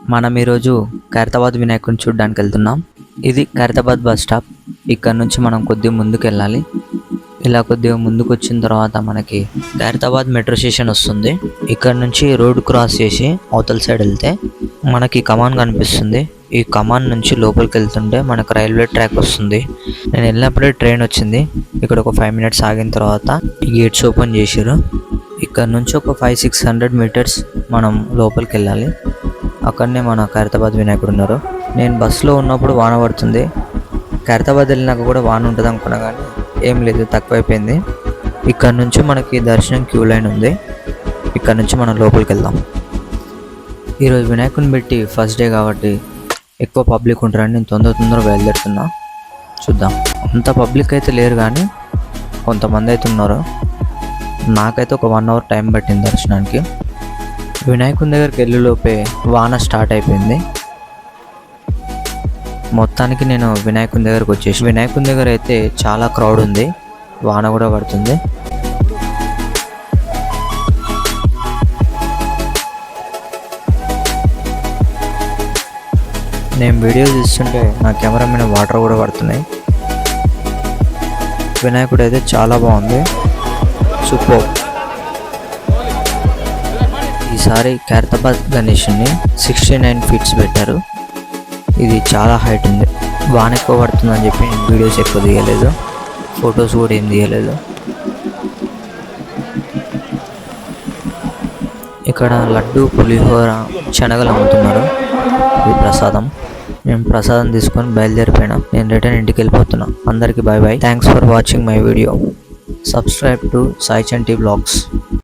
మనం ఈరోజు ఖైరతాబాద్ వినాయకుడిని చూడడానికి వెళ్తున్నాం. ఇది ఖైరతాబాద్ బస్ స్టాప్. ఇక్కడ నుంచి మనం కొద్దిగా ముందుకు వెళ్ళాలి ఇలా కొద్దిగా ముందుకు వచ్చిన తర్వాత మనకి ఖైరతాబాద్ మెట్రో స్టేషన్ వస్తుంది. ఇక్కడ నుంచి రోడ్ క్రాస్ చేసి అవతల సైడ్ వెళ్తే మనకి కమాన్ కనిపిస్తుంది. ఈ కమాన్ నుంచి లోపలికి వెళ్తుంటే మనకు రైల్వే ట్రాక్ వస్తుంది. నేను వెళ్ళినప్పుడే ట్రైన్ వచ్చింది. ఇక్కడ ఒక ఫైవ్ మినిట్స్ ఆగిన తర్వాత గేట్స్ ఓపెన్ చేసారు ఇక్కడ నుంచి ఒక ఫైవ్ సిక్స్ హండ్రెడ్ మీటర్స్ మనం లోపలికి వెళ్ళాలి. అక్కడనే మన ఖైరతాబాద్ వినాయకుడు ఉన్నారు. నేను బస్సులో ఉన్నప్పుడు వాన పడుతుంది. ఖైరతాబాద్ వెళ్ళినాక కూడా వాన ఉంటుంది అనుకున్నా కానీ ఏం లేదు తక్కువైపోయింది. ఇక్కడ నుంచి మనకి దర్శనం క్యూ లైన్ ఉంది. ఇక్కడ నుంచి మనం లోపలికి వెళ్దాం. ఈరోజు వినాయకుని పెట్టి ఫస్ట్ డే కాబట్టి ఎక్కువ పబ్లిక్ ఉంటారని నేను తొందర తొందర బయలుదేరుతున్నా. చూద్దాం. అంత పబ్లిక్ అయితే లేరు కానీ కొంతమంది అయితే ఉన్నారు. నాకైతే ఒక వన్ అవర్ టైం పట్టింది దర్శనానికి. వినాయకుని దగ్గరికి వెళ్ళేలోపే వాన స్టార్ట్ అయిపోయింది. మొత్తానికి నేను వినాయకుని దగ్గరకు వచ్చేసి వినాయకుని దగ్గర అయితే చాలా క్రౌడ్ ఉంది. వాన కూడా పడుతుంది. నేను వీడియో తీస్తుంటే నా కెమెరా మీద వాటర్ కూడా పడుతున్నాయి. వినాయకుడు అయితే చాలా బాగుంది. సూపర్. ఈసారి ఖైరతాబాద్ గణేష్ని సిక్స్టీ నైన్ ఫీట్స్ పెట్టారు. ఇది చాలా హైట్ ఉంది. వాన ఎక్కువ పడుతుందని చెప్పి నేను వీడియోస్ ఎక్కువ తీయలేదు. ఫొటోస్ కూడా ఏం తీయలేదు. ఇక్కడ లడ్డు పులిహోర శనగలు అమ్ముతున్నారు. ఇది ప్రసాదం. మేము ప్రసాదం తీసుకొని బయలుదేరిపోయినా. నేను రిటర్న్ ఇంటికి వెళ్ళిపోతున్నా. అందరికీ bye bye. Thanks for watching my video subscribe to Saichanti blogs